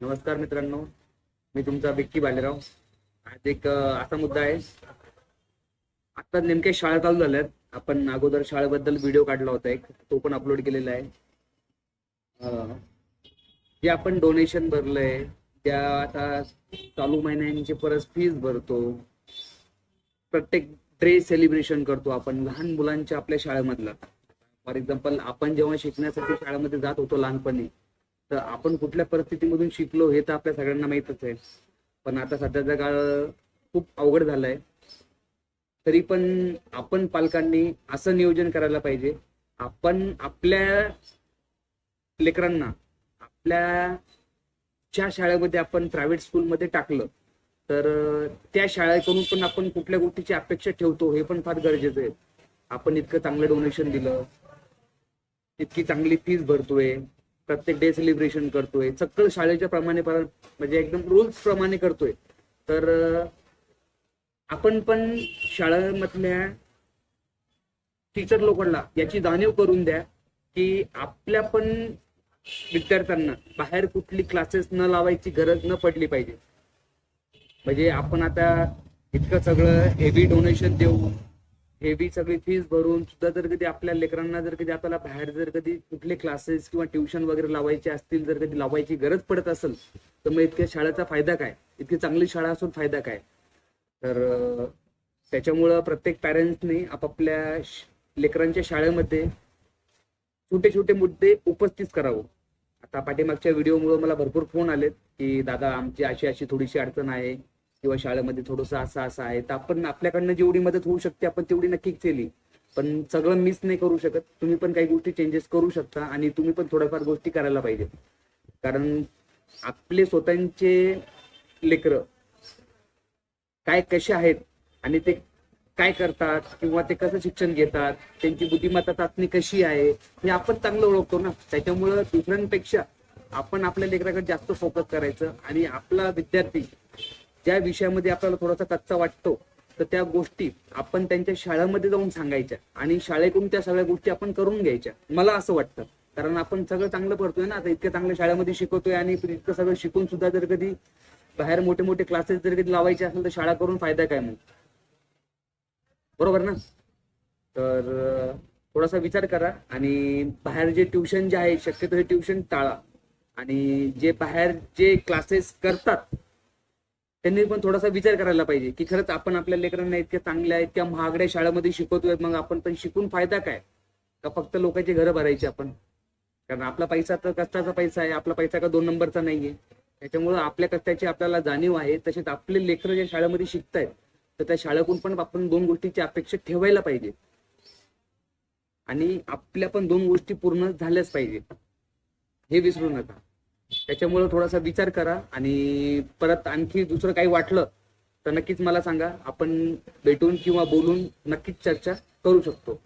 नमस्कार मित्रांनो मी तुमचा विक्की बालेराव आज एक असा मुद्दा आहे. आता नेमक्या शाळा चालू झाल्यात. आपण अगोदर शाळेबद्दल व्हिडिओ काढला होता एक. तो पण अपलोड केलेला आहे. जे आपण डोनेशन भरलंय त्या आता चालू महिन्यांची परत फीज भरतो. प्रत्येक डे सेलिब्रेशन करतो आपण. लहान मुलांच्या आपल्या शाळेमधला. फॉर एक्झाम्पल आपण जेव्हा शिकण्यासाठी शाळेमध्ये जात होतो लहानपणी तर आपण कुठल्या परिस्थितीमधून शिकलो हे तर आपल्या सगळ्यांना माहीतच आहे. पण आता सध्याचा काळ खूप अवघड झालाय. तरी पण आपण पालकांनी असं नियोजन करायला पाहिजे. आपण आपल्या लेकरांना आपल्या ज्या शाळेमध्ये आपण प्रायव्हेट स्कूलमध्ये टाकलं तर त्या शाळेकडून पण आपण कुठल्या गोष्टीची अपेक्षा ठेवतो हे पण फार गरजेचं आहे. आपण इतकं चांगलं डोनेशन दिलं इतकी चांगली फीज भरतोय. प्रत्येक डे सेलिब्रेशन करतोय. चक्कल शाळेच्या प्रमाणे म्हणजे एकदम रुल्स प्रमाणे करतोय. तर आपण पण शाळेमधल्या टीचर लोकांना याची जाणीव करून द्या की आपल्या पण विद्यार्थ्यांना बाहेर कुठली क्लासेस न लावायची गरज न पडली पाहिजे. म्हणजे आपण आता इतकं सगळं हेवी डोनेशन देऊ हेवी सगळी फीज भरून सुद्धा जर कधी आपल्या लेकरांना जर कधी आपल्याला बाहेर जर कधी कुठले क्लासेस किंवा ट्युशन वगैरे लावायचे असतील जर कधी लावायची गरज पडत असेल तर मग इतक्या शाळेचा फायदा काय? इतकी चांगली शाळा असून फायदा काय? तर त्याच्यामुळं प्रत्येक पॅरेंट्सनी आपापल्या लेकरांच्या शाळेमध्ये छोटे छोटे मुद्दे उपस्थित करावं. आता पाठीमागच्या व्हिडिओमुळे मला भरपूर फोन आलेत की दादा आमची अशी अशी थोडीशी अडचण आहे. किंवा शाळेमध्ये थोडंसं असं असं आहे तर आपण आपल्याकडनं जेवढी मदत होऊ शकते आपण तेवढी नक्की केली. पण सगळं मिस नाही करू शकत. तुम्ही पण काही गोष्टी चेंजेस करू शकता आणि तुम्ही पण थोड्याफार गोष्टी करायला पाहिजे कारण आपले स्वतःचे लेकरं काय कसे आहेत आणि ते काय करतात किंवा ते कसं शिक्षण घेतात त्यांची बुद्धिमत्ता चाचणी कशी आहे हे आपण चांगलं ओळखतो ना. त्याच्यामुळं दुसऱ्यांपेक्षा आपण आपल्या लेकराकडे जास्त फोकस करायचं आणि आपला विद्यार्थी ज्या विषयामध्ये आपल्याला थोडासा कच्चा वाटतो तर त्या गोष्टी आपण त्यांच्या शाळेमध्ये जाऊन सांगायच्या आणि शाळेकडून त्या सगळ्या गोष्टी आपण करून घ्यायच्या. मला असं वाटतं. कारण आपण सगळं चांगलं करतोय ना आता इतक्या चांगल्या शाळेमध्ये शिकवतोय आणि इतकं सगळं शिकून सुद्धा जर कधी बाहेर मोठे मोठे क्लासेस जर कधी लावायचे असेल तर शाळा करून फायदा काय मग? बरोबर ना? तर थोडासा विचार करा आणि बाहेर जे ट्युशन जे आहे शक्यतो हे ट्युशन टाळा आणि जे बाहेर जे क्लासेस करतात त्यांनी पण थोडासा विचार करायला पाहिजे की खरंच आपण आपल्या लेकरांना इतक्या चांगल्या इतक्या महागड्या शाळेमध्ये शिकवतोय मग आपण पण शिकून फायदा काय? का फक्त लोकांची घरं भरायची आपण? कारण आपला पैसा तर कष्टाचा पैसा आहे आपला पैसा का दोन नंबरचा नाहीये? त्याच्यामुळे आपल्या कष्टाची आपल्याला जाणीव आहे तसेच आपले लेकरं ज्या शाळेमध्ये शिकतायत तर त्या शाळेकडून पण आपण दोन गोष्टीची अपेक्षा ठेवायला पाहिजे. आणि आपल्या पण दोन गोष्टी पूर्ण झाल्याच पाहिजे. हे विसरू नका. त्याच्यामुळं थोडासा विचार करा आणि परत आणखी दुसरं काही वाटलं तर नक्कीच मला सांगा. आपण भेटून किंवा बोलून नक्कीच चर्चा करू शकतो.